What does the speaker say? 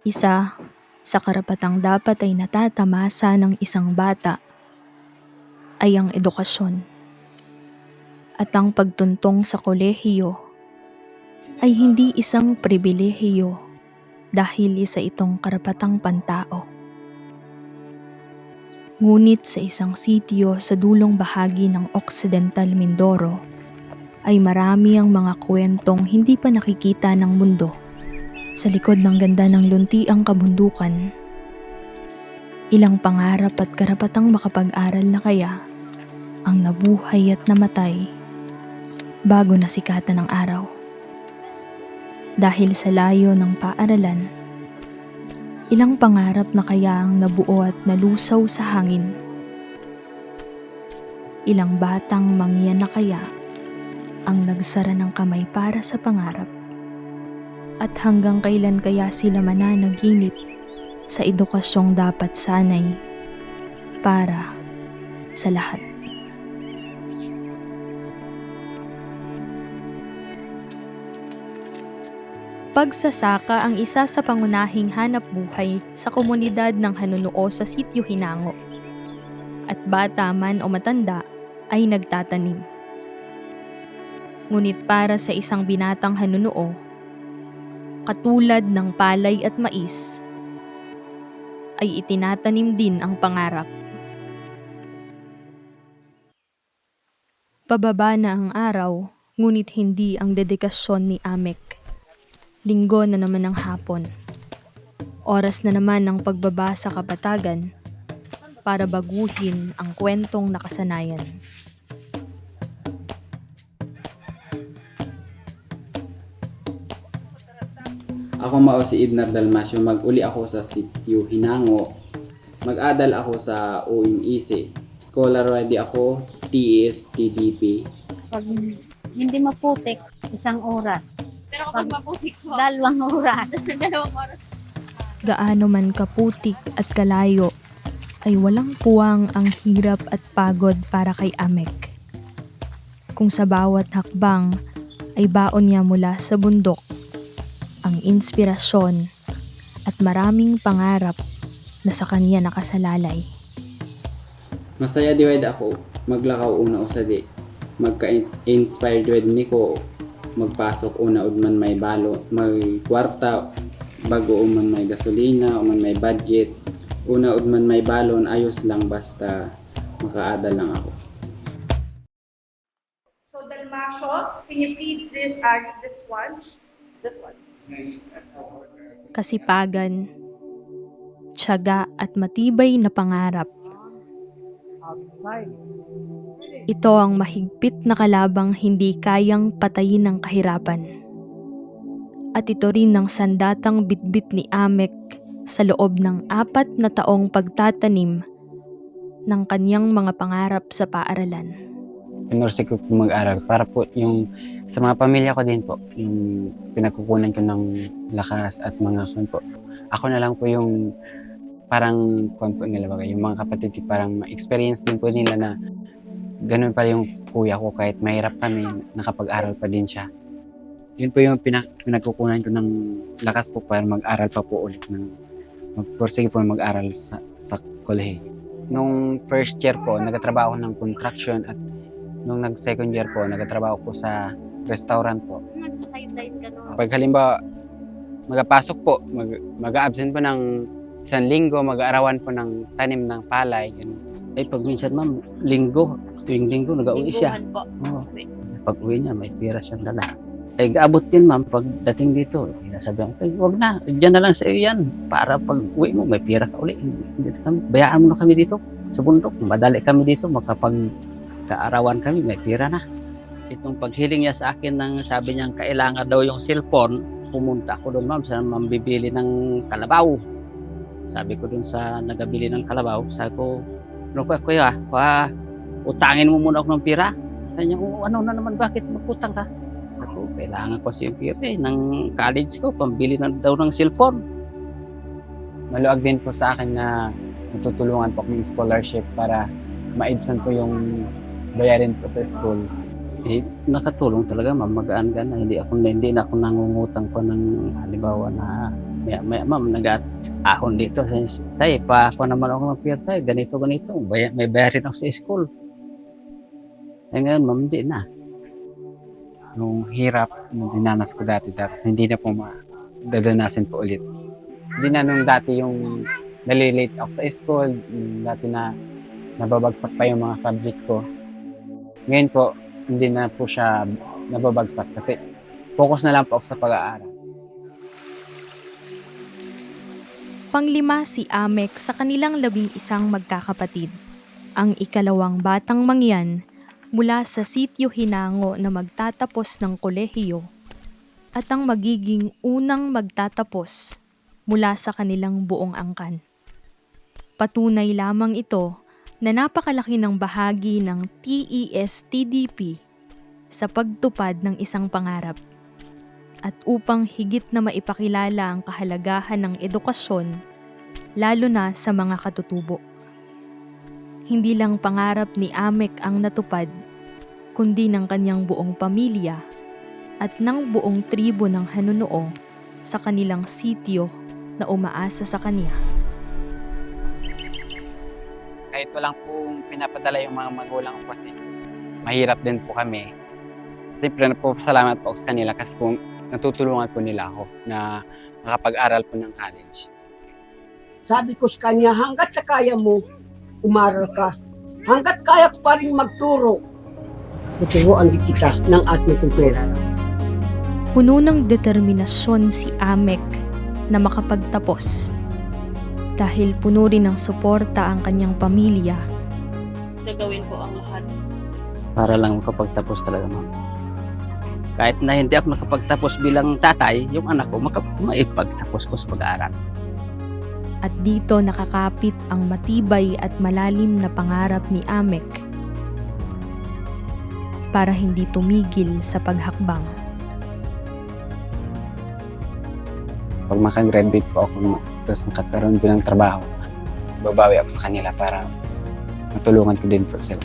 Isa sa karapatang dapat ay natatamasa ng isang bata ay ang edukasyon. At ang pagtuntong sa kolehiyo ay hindi isang pribilehiyo dahil isa itong karapatang pantao. Ngunit sa isang sitio sa dulong bahagi ng Occidental Mindoro ay marami ang mga kwentong hindi pa nakikita ng mundo. Sa likod ng ganda ng luntiang kabundukan, ilang pangarap at karapatang makapag-aral na kaya ang nabuhay at namatay bago nasikatan ng araw. Dahil sa layo ng paaralan, ilang pangarap na kaya ang nabuo at nalusaw sa hangin. Ilang batang mangyan na kaya ang nagsara ng kamay para sa pangarap. At hanggang kailan kaya sila mananaginip sa edukasyong dapat sanay para sa lahat. Pagsasaka ang isa sa pangunahing hanap buhay sa komunidad ng hanunuo sa sityo Hinango. At bata man o matanda ay nagtatanim. Ngunit para sa isang binatang hanunuo, katulad ng palay at mais, ay itinatanim din ang pangarap. Pababa na ang araw, ngunit hindi ang dedikasyon ni Amek. Linggo na naman ang hapon. Oras na naman ng pagbaba sa kapatagan para baguhin ang kwentong nakasanayan. Ako mao si Idnar Dalmasyo, mag-uli ako sa sitio Hinango. Mag-adal ako sa OMEC. Scholar ready ako, TES, TDP. Pag hindi maputik, isang oras. Pero kapag maputik po, Dalawang oras. dalawang oras. Gaano man kaputik at kalayo, ay walang puwang ang hirap at pagod para kay Amek. Kung sa bawat hakbang ay baon niya mula sa bundok, ang inspirasyon at maraming pangarap na sa kanya nakasalalay. Masaya di wed ako maglakaw una usadi. Magka-inspired wed niko magpasok una ud man may balo, may kwarta bago man may gasolina o man may budget. Una ud man may balon ayos lang basta makaadal lang ako. So, Dalmasyo, can you please this, uh, read this one? This one. Kasipagan, tiyaga at matibay na pangarap. Ito ang mahigpit na kalabang hindi kayang patayin ng kahirapan. At ito rin ang sandatang bitbit ni Amek sa loob ng apat na taong pagtatanim ng kanyang mga pangarap sa paaralan. Pinursig ko po mag-aral para po yung sa mga pamilya ko din po, yung pinagkukunan ko ng lakas at mga kun po. Ako na lang po yung parang kun po nila bagay, yung mga kapatid parang ma-experience din po nila na ganun pa yung kuya ko kahit mahirap kami, nakapag-aral pa din siya. Yun po yung pinak pinagkukunan ko ng lakas po para mag-aral pa po ulit ng magpursige po mag-aral sa, sa kolehe. Nung first year po, nagtatrabaho ng construction at nung nag-second year po, nagtatrabaho po sa restaurant po. Nagsa-sideline ka no? Pag halimbawa, magapasok po, mag, mag-absent po ng isang linggo, mag-aarawan po ng tanim ng palay. Ganun. Eh, pag minsan ma'am, linggo, tuwing linggo, nag-uwi siya. Lingguhan po. Oo. Pag uwi niya, may pira siyang dala. Eh, gaabot din ma'am, pag dating dito, sinasabi ko, eh, wag na, dyan na lang sa iyo yan. Para pag uwi mo, may pira ka uli. Hindi, hindi na kami, bayaan mo na kami dito sa bundok. Madali kami dito, makapag kaarawan kami, may pira na. Itong paghiling niya sa akin ng sabi niya kailangan daw yung cellphone, pumunta ako doon ma'am sa mambibili ng kalabaw. Sabi ko doon sa nagabili ng kalabaw, sabi ko, ano ko kuya, pa, utangin mo muna ako ng pira. Sabi niya, "Oo, ano na naman, bakit magutang ka? Sabi ko, kailangan ko yung pira eh, ng college ko, pambili na daw ng cellphone. Maluag din po sa akin na natutulungan po akong scholarship para maibsan ko yung bayarin po sa school. Eh, nakatulong talaga, ma'am, magaan ka na. Hindi ako, hindi na ako nangungutang pa ng halimbawa na Maya, maya, ma'am, nag-ahon dito. Tay, pa ako naman ako ng pira, tay. Ganito, ganito. Baya, may bayarin ako sa school. Eh ngayon, ma'am, hindi na. Yung hirap na dinanas ko dati, tapos hindi na po madadanasin po ulit. Hindi na nung dati yung nalilate ako sa school, dati na nababagsak pa yung mga subject ko. Ngayon po, hindi na po siya nababagsak kasi focus na lang po ako sa pag-aaral. Panglima si Amek sa kanilang labing isang magkakapatid. Ang ikalawang batang mangyan mula sa sityo Hinango na magtatapos ng kolehiyo at ang magiging unang magtatapos mula sa kanilang buong angkan. Patunay lamang ito na napakalaki ng bahagi ng TES-TDP sa pagtupad ng isang pangarap at upang higit na maipakilala ang kahalagahan ng edukasyon, lalo na sa mga katutubo. Hindi lang pangarap ni Amek ang natupad, kundi ng kanyang buong pamilya at ng buong tribo ng Hanunuo sa kanilang sityo na umaasa sa kanya. Kahit walang pong pinapadala yung mga magulang ko kasi mahirap din po kami. Siyempre, nagpapasalamat po ako sa kanila kasi po natutulungan po nila ako na makapag-aral po ng college. Sabi ko sa kanya, hanggat sa kaya mo, umaral ka. Hanggat kaya ko pa rin magturo, tuturuan din kita ng ating kultura. Puno ng determinasyon si Amek na makapagtapos. Dahil puno rin ng suporta ang kanyang pamilya, Gagawin po ang lahat. Para lang makapagtapos talaga, ma'am. Kahit na hindi ako nakapagtapos bilang tatay, yung anak ko, makap maipagtapos ko sa pag-aaral. at dito nakakapit ang matibay at malalim na pangarap ni Amek para hindi tumigil sa paghakbang. Pag makagraduate po ako, tapos makakaroon din ng trabaho, babawi ako sa kanila para matulungan ko din po sila.